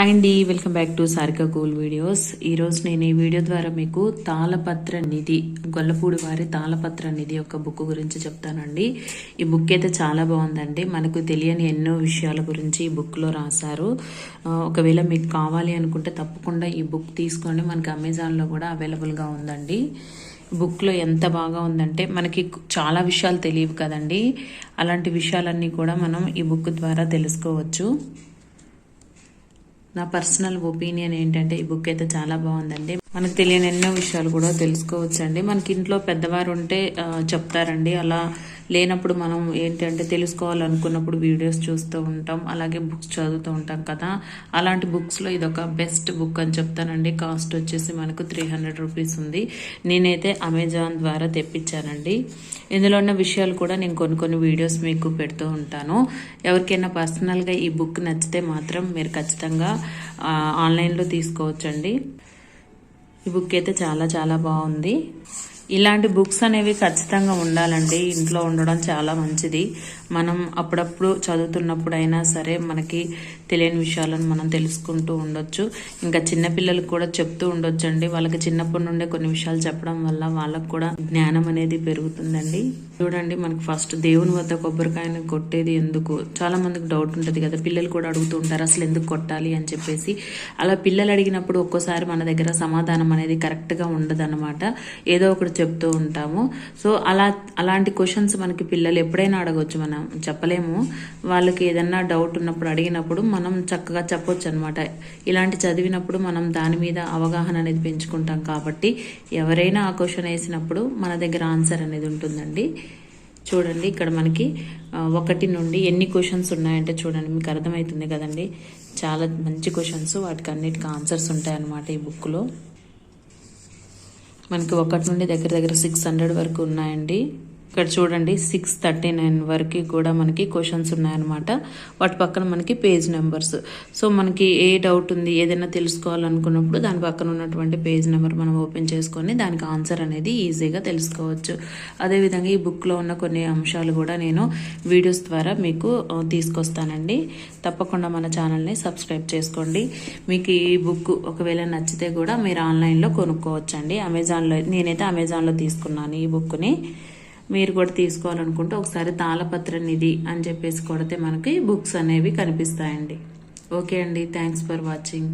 Hi అండి welcome back to Sarika goal videos ఈరోజు నేను ఈ వీడియో ద్వారా మీకు తాళపత్ర నిధి గొల్లపూడి వారి తాళపత్ర నిధి యొక్క బుక్ గురించి చెప్తానండి. ఈ బుక్ అయితే చాలా బాగుందండి. మనకు తెలియని ఎన్నో విషయాల గురించి ఈ బుక్లో రాశారు. ఒకవేళ మీకు కావాలి అనుకుంటే తప్పకుండా ఈ బుక్ తీసుకోండి. మనకి అమెజాన్లో కూడా అవైలబుల్గా ఉందండి. బుక్లో ఎంత బాగా ఉందంటే మనకి చాలా విషయాలు తెలియవు కదండి. అలాంటి విషయాలన్నీ కూడా మనం ఈ బుక్ ద్వారా తెలుసుకోవచ్చు. నా పర్సనల్ ఒపీనియన్ ఏంటంటే ఈ బుక్ అయితే చాలా బాగుందండి. మనకు తెలియని ఎన్నో విషయాలు కూడా తెలుసుకోవచ్చండి. మనకి ఇంట్లో పెద్దవారు ఉంటే చెప్తారండి. అలా లేనప్పుడు మనం ఏంటంటే తెలుసుకోవాలనుకున్నప్పుడు వీడియోస్ చూస్తూ ఉంటాం అలాగే బుక్స్ చదువుతూ ఉంటాం కదా. అలాంటి బుక్స్లో ఇది ఒక బెస్ట్ బుక్ అని చెప్తానండి. కాస్ట్ వచ్చేసి మనకు త్రీ హండ్రెడ్ రూపీస్ ఉంది. నేనైతే అమెజాన్ ద్వారా తెప్పించానండి. ఇందులో ఉన్న విషయాలు కూడా నేను కొన్ని కొన్ని వీడియోస్ మీకు పెడుతూ ఉంటాను. ఎవరికైనా పర్సనల్గా ఈ బుక్ నచ్చితే మాత్రం మీరు ఖచ్చితంగా ఆన్లైన్లో తీసుకోవచ్చండి. ఈ బుక్ అయితే చాలా చాలా బాగుంది. ఇలాంటి బుక్స్ అనేవి ఖచ్చితంగా ఉండాలండి. ఇంట్లో ఉండడం చాలా మంచిది. మనం అప్పుడప్పుడు చదువుతున్నప్పుడు అయినా సరే మనకి తెలియని విషయాలను మనం తెలుసుకుంటూ ఉండొచ్చు. ఇంకా చిన్నపిల్లలకు కూడా చెప్తూ ఉండొచ్చు అండి వాళ్ళకి చిన్నప్పటి నుండే కొన్ని విషయాలు చెప్పడం వల్ల వాళ్ళకు కూడా జ్ఞానం అనేది పెరుగుతుందండి. చూడండి మనకి ఫస్ట్ దేవుని వద్ద కొబ్బరికాయను కొట్టేది ఎందుకు? చాలా మందికి డౌట్ ఉంటుంది కదా. పిల్లలు కూడా అడుగుతూ ఉంటారు అసలు ఎందుకు కొట్టాలి? అని చెప్పేసి. అలా పిల్లలు అడిగినప్పుడు ఒక్కోసారి మన దగ్గర సమాధానం అనేది కరెక్ట్గా ఉండదన్నమాట. ఏదో ఒకటి చెప్తూ ఉంటాము. సో అలా అలాంటి క్వశ్చన్స్ మనకి పిల్లలు ఎప్పుడైనా అడగవచ్చు మనం చెప్పలేము. వాళ్ళకి ఏదన్నా డౌట్ ఉన్నప్పుడు అడిగినప్పుడు మనం చక్కగా చెప్పొచ్చు అనమాట ఇలాంటి చదివినప్పుడు మనం దాని మీద అవగాహన అనేది పెంచుకుంటాం కాబట్టి ఎవరైనా ఆ క్వశ్చన్ వేసినప్పుడు మన దగ్గర ఆన్సర్ అనేది ఉంటుందండి. చూడండి ఇక్కడ మనకి ఒకటి నుండి ఎన్ని క్వశ్చన్స్ ఉన్నాయంటే చూడండి మీకు అర్థమవుతుంది కదండి. చాలా మంచి క్వశ్చన్స్ వాటికి అన్నిటికీ ఆన్సర్స్ ఉంటాయన్నమాట ఈ బుక్లో మనకి ఒకటి నుండి దగ్గర దగ్గర సిక్స్ హండ్రెడ్ వరకు ఉన్నాయండి. ఇక్కడ చూడండి సిక్స్ థర్టీ నైన్ వరకు కూడా మనకి క్వశ్చన్స్ ఉన్నాయన్నమాట. వాటి పక్కన మనకి పేజ్ నెంబర్స్ సో మనకి ఏ డౌట్ ఉంది ఏదైనా తెలుసుకోవాలనుకున్నప్పుడు దాని పక్కన ఉన్నటువంటి పేజ్ నెంబర్ మనం ఓపెన్ చేసుకొని దానికి ఆన్సర్ అనేది ఈజీగా తెలుసుకోవచ్చు. అదేవిధంగా ఈ బుక్లో ఉన్న కొన్ని అంశాలు కూడా నేను వీడియోస్ ద్వారా మీకు తీసుకొస్తానండి. తప్పకుండా మన ఛానల్ని సబ్స్క్రైబ్ చేసుకోండి. మీకు ఈ బుక్ ఒకవేళ నచ్చితే కూడా మీరు ఆన్లైన్లో కొనుక్కోవచ్చండి. అమెజాన్లో నేనైతే అమెజాన్లో తీసుకున్నాను ఈ బుక్ని మీరు కూడా తీసుకోవాలనుకుంటే ఒకసారి తాళపత్ర నిధి అని చెప్పేసి కొడితే మనకి బుక్స్ అనేవి కనిపిస్తాయండి. ఓకే అండి. Thanks for watching.